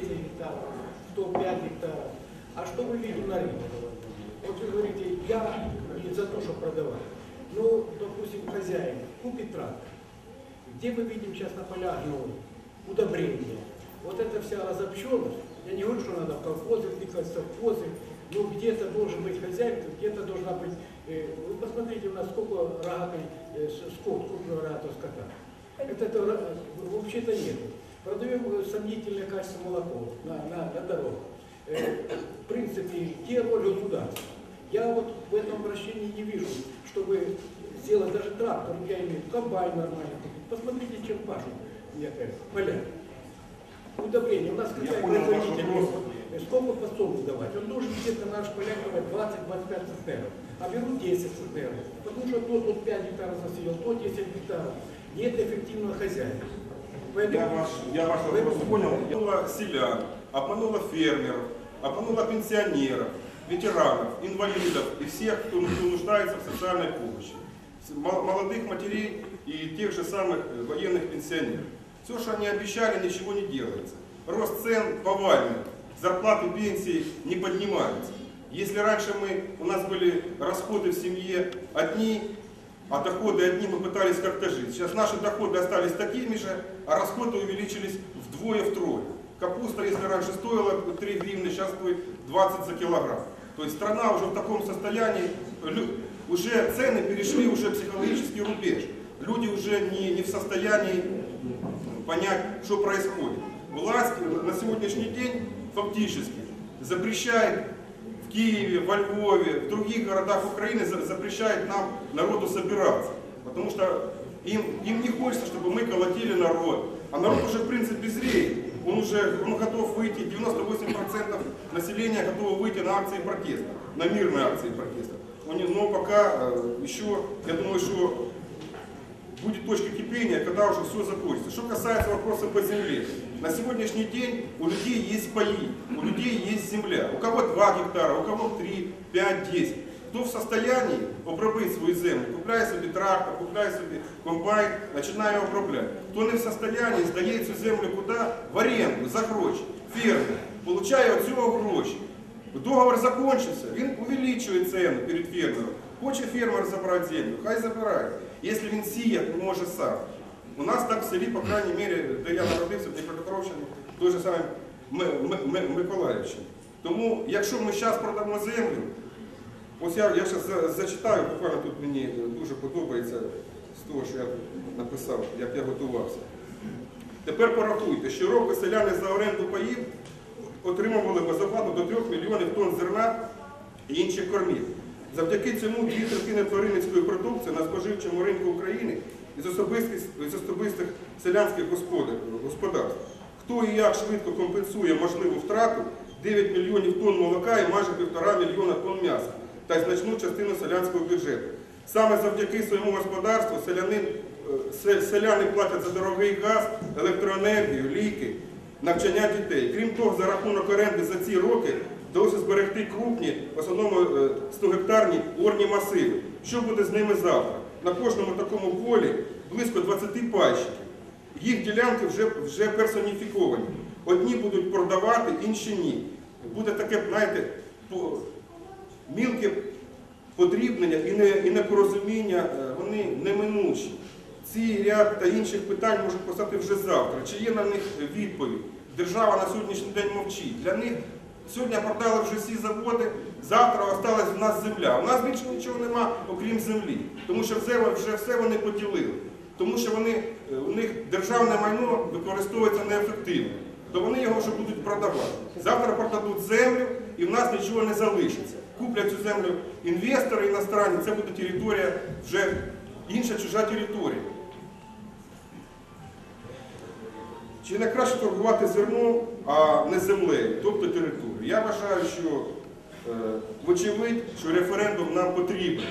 10 гектаров, 105 гектаров. А что вы видите на рынке? Вот вы говорите, я не за то, чтобы продавать. Ну, допустим, хозяин купит трактор. Где мы видим сейчас на полях ну, удобрения? Вот эта вся разобщенность, я не говорю, что надо в колхозы втыкать, в совхозы, но где-то должен быть хозяин, где-то должна быть... э, вы посмотрите, у нас сколько рогатой, э, скот, крупного рогатого скота. Это, это ра- вообще-то нет. Продаем э, сомнительное качество молоко на, на, на дорогах. Э, в принципе, где роль государства? Я вот в этом обращении не вижу, чтобы сделать даже трактор, я имею комбайн нормально. Посмотрите, чем пашут поля. Удобрение. У нас какая понял ваш производитель, вопрос. э, сколько подсолнух давать? Он должен где-то наш поляк давать 20-25 центнеров, а берут 10 центнеров. Потому что тот вот 5 гектаров засеял, тот 10 гектаров. Нет эффективного хозяина. Поэтому Я ваш, я ваш вопрос понял. Обманула селян, обманула фермеров, обманула пенсионеров, ветеранов, инвалидов и всех, кто, кто нуждается в социальной помощи. Молодых матерей и тех же самых э, военных пенсионеров. Все, что они обещали, ничего не делается. Рост цен повальный, зарплаты, пенсии не поднимаются. Если раньше мы, у нас были расходы в семье одни, а доходы одни мы пытались как-то жить. Сейчас наши доходы остались такими же, а расходы увеличились вдвое-втрое. Капуста, если раньше стоила 3 гривны, сейчас стоит 20 за килограмм. То есть страна уже в таком состоянии, уже цены перешли уже психологический рубеж. Люди уже не, не в состоянии понять, что происходит. Власть на сегодняшний день фактически запрещает Киеве, во Львове, в других городах Украины за- запрещает нам народу собираться. Потому что им, им не хочется, чтобы мы колотили народ. А народ уже в принципе зреет. Он уже он готов выйти, 98% населения готово выйти на акции протеста, на мирные акции протеста. Но пока э, еще, я думаю, что будет точка кипения, когда уже все закончится. Что касается вопроса по земле. На сегодняшний день у людей есть паи, у людей есть земля. У кого 2 гектара, у кого 3, 5, 10. Хто в состоянии обробити свою землю, купляє собі трактор, купляє собі комбайн, починає обробляти. Хто не в состоянии, здає цю землю куди? В оренду, за гроші. Фермер. Получає від цього гроші. Договор закончився, він увеличує ціну перед фермером. Хоче фермер забрати землю, хай забирає. Якщо він сіяти не може сам. У нас так в селі, по крайній мірі, де я народився, в Дніпропетровщині, той же самий Миколаївщині. Тому, якщо ми зараз продамо землю, ось я, я зараз зачитаю, буквально тут мені дуже подобається з того, що я написав, як я готувався. Тепер порахуйте, щороку селяни за оренду паїв отримували безоплатно до 3 мільйонів тонн зерна і інших кормів. Завдяки цьому дві третини тваринницької продукції на споживчому ринку України із особистих, із особистих селянських господарств. Хто і як швидко компенсує можливу втрату 9 мільйонів тонн молока і майже 1,5 мільйона тонн м'яса та значну частину селянського бюджету. Саме завдяки своєму господарству селянин, е, селяни платять за дорогий газ, електроенергію, ліки, навчання дітей. Крім того, за рахунок оренди за ці роки вдалося зберегти крупні, в основному е, 100-гектарні орні масиви. Що буде з ними завтра? На кожному такому полі близько 20 пальщиків. Їх ділянки вже, вже персоніфіковані. Одні будуть продавати, інші ні. Буде таке, знаєте, по- мілке подрібнення і, не, і непорозуміння, е, вони неминучі. Ці ряд та інших питань можуть постати вже завтра. Чи є на них відповідь? Держава на сьогоднішній день мовчить. Для них сьогодні продали вже всі заводи, завтра осталась в нас земля. У нас більше нічого нема, окрім землі. Тому що вже все вони поділили. Тому що вони, е, у них державне майно використовується неефективно. То вони його вже будуть продавати. Завтра продадуть землю і в нас нічого не залишиться. Куплять цю землю інвестори іностранні, це буде територія вже інша чужа територія. Чи не краще торгувати зерном, а не землею, тобто територією? Я вважаю, що е, вочевидь, що референдум нам потрібен.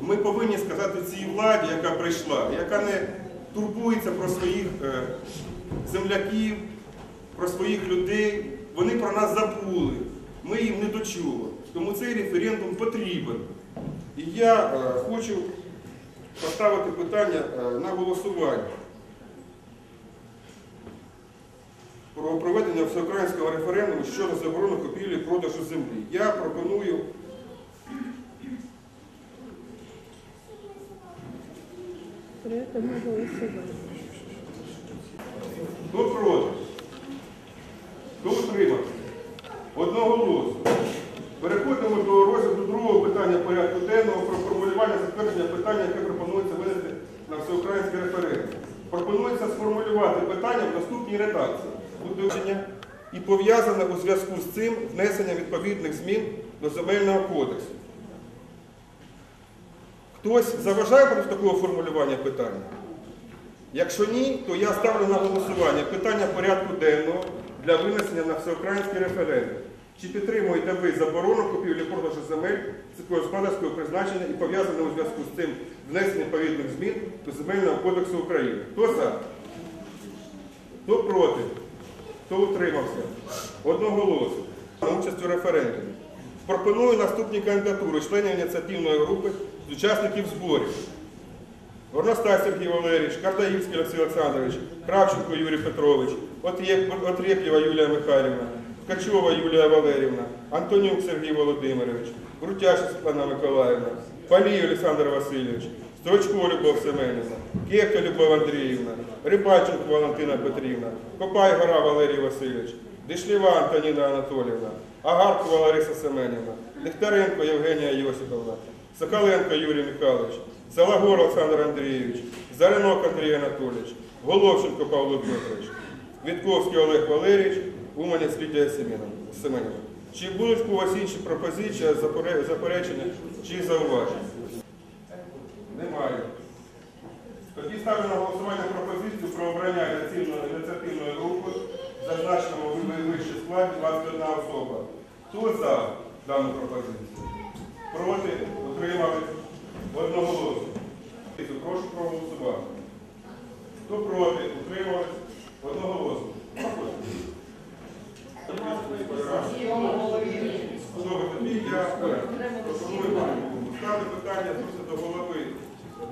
Ми повинні сказати цій владі, яка прийшла, яка не турбується про своїх е, земляків, про своїх людей. Вони про нас забули. Ми їм не дочули. Тому цей референдум потрібен. І я е, хочу поставити питання на голосування. Про проведення всеукраїнського референдуму щодо заборони купівлі і продажу землі. Я пропоную Хто проти? Хто утримався? Одного голосу. Переходимо до розгляду другого питання порядку денного про формулювання затвердження питання, яке пропонується винести на всеукраїнський референдум. Пропонується сформулювати питання в наступній редакції. Уточнення і пов'язане у зв'язку з цим внесення відповідних змін до земельного кодексу. Хтось заважає проти такого формулювання питання? Якщо ні, то я ставлю на голосування питання порядку денного для винесення на всеукраїнський референдум. Чи підтримуєте ви заборону купівлі продажу земель сільськогосподарського призначення і пов'язане у зв'язку з цим внесення відповідних змін до Земельного кодексу України? Хто за? Хто проти? Хто утримався? Одноголосно. На участь у референдумі. Пропоную наступні кандидатури членів ініціативної групи з учасників зборів. Горностай Сергій Валерійович, Кардаївський Олексій Олександрович, Кравченко Юрій Петрович, Отрєп- Отрєп'єва Юлія Михайлівна, Ткачова Юлія Валерівна, Антонюк Сергій Володимирович, Крутяш Світлана Миколаївна, Палій Олександр Васильович, Строчко Любов Семенівна, Кехта Любов Андріївна, Рибаченко Валентина Петрівна, Копай Гора Валерій Васильович, Дишлєва Антоніна Анатоліївна, Агаркова Лариса Семенівна, Дегтяренко Євгенія Йосиповна, Соколенко Юрій Михайлович, Салагор Олександр Андрійович, Заринок Андрій Анатолійович, Головченко Павло Петрович, Вітковський Олег Валерійович, Уманець Лідія Семенівна-. Чи будуть у вас інші пропозиції, запере- заперечення чи зауваження? Немає. Тоді ставлю на голосування пропозицію про обрання ініціативної групи, в вищій складі 21 особа. Хто за дану пропозицію? Проти? Утримали? Одноголосно. Прошу проголосувати. Хто проти? Утримались? Одноголосно. Добре, тоді я пропоную ставити питання просто до голови,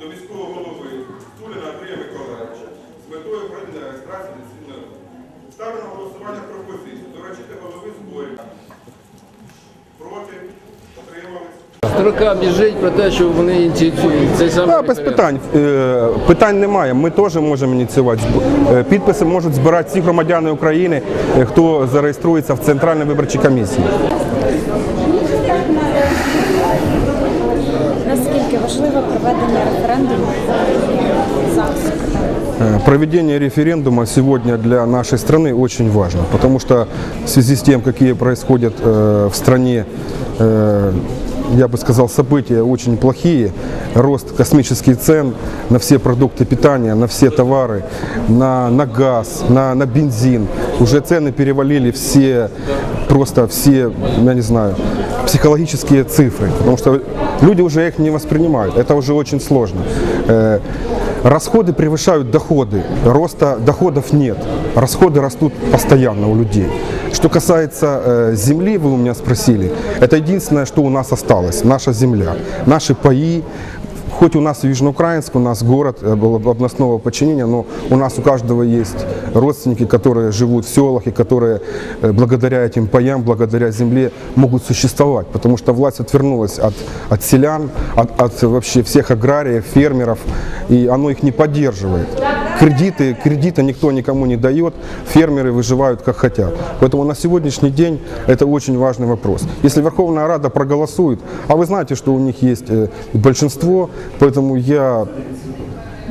до військового голови Стуліна Андрія Миколаївича з метою проведення реєстрації ліційної. Ставлю на голосування пропозицію. Доручити голови зборів. Проти? Утримались? Строка біжить про те, що вони ініціюють цей самий Да, без референдум. питань. Е, Питань немає. Ми теж можемо ініціювати. Зб- е, Підписи можуть збирати всі громадяни України, е, хто зареєструється в Центральній виборчій комісії. Наскільки важливо проведення референдуму зараз? Э, Проведение референдума сегодня для нашей страны очень важно, потому что в связи с тем, какие происходят э, в стране, э, я бы сказал, события очень плохие, рост космических цен на все продукты питания, на все товары, на, на газ, на, на бензин, уже цены перевалили все, просто все, я не знаю, психологические цифры, потому что люди уже их не воспринимают, это уже очень сложно. Расходы превышают доходы, роста доходов нет, расходы растут постоянно у людей. Что касается э, земли, вы у меня спросили, это единственное, что у нас осталось, наша земля, наши паи, Хоть у нас Южноукраинск, у нас город э, областного подчинения, но у нас у каждого есть родственники, которые живут в селах и которые э, благодаря этим паям, благодаря земле могут существовать. Потому что власть отвернулась от, от селян, от, от вообще всех аграриев, фермеров, и оно их не поддерживает. Кредиты, кредиты никто никому не дает, фермеры выживают как хотят. Поэтому на сегодняшний день это очень важный вопрос. Если Верховная Рада проголосует, а вы знаете, что у них есть э, большинство, поэтому я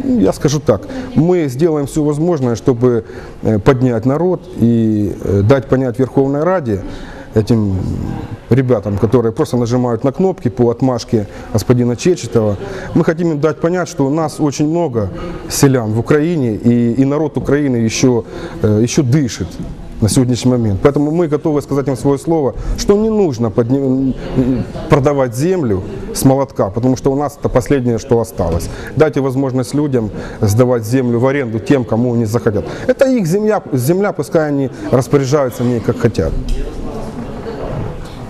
я скажу так, мы сделаем все возможное, чтобы э, поднять народ и э, дать понять Верховной Раде, этим ребятам, которые просто нажимают на кнопки по отмашке господина Чечетова, мы хотим им дать понять, что у нас очень много селян в Украине, и, и народ Украины еще, э, еще дышит на сегодняшний момент. Поэтому мы готовы сказать им свое слово, что не нужно подни- продавать землю с молотка, потому что у нас это последнее, что осталось. Дайте возможность людям сдавать землю в аренду тем, кому они захотят. Это их земля, земля пускай они распоряжаются ней как хотят.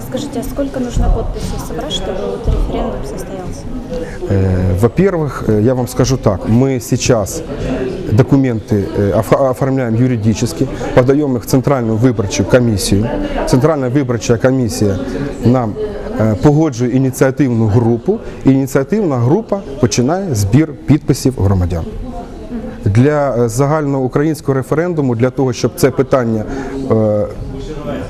Скажите, а сколько нужно подписей собрать, чтобы вот референдум состоялся? Э, Во-первых, э, я вам скажу так, мы сейчас документы э, оф- оформляем юридически, подаем их в Центральную выборчую комиссию. Центральная виборча комісія нам е, погоджує ініціативну групу, і ініціативна група починає збір підписів громадян. Для е, загальноукраїнського референдуму, для того, щоб це питання е,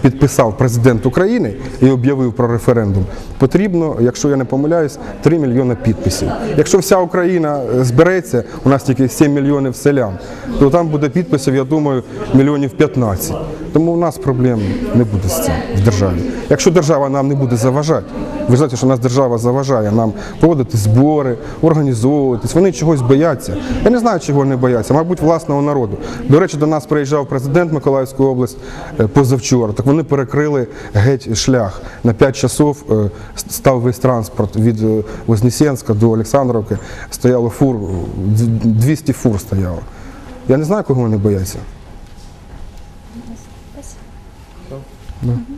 підписав президент України і об'явив про референдум, потрібно, якщо я не помиляюсь, 3 мільйони підписів. Якщо вся Україна е, збереться, у нас тільки 7 мільйонів селян, то там буде підписів, я думаю, мільйонів 15. Тому у нас проблем не буде з цим в державі. Якщо держава нам не буде заважати, ви знаєте, що нас держава заважає нам проводити збори, організовуватись. Вони чогось бояться. Я не знаю, чого вони бояться. Мабуть, власного народу. До речі, до нас приїжджав президент Миколаївської області е, позавчора. Так вони перекрили геть шлях на 5 часов. е, Став весь транспорт від е, Вознесенська до Олександровки. Стояло фур, 200 фур стояло. Я не знаю, кого вони бояться. Спасибо.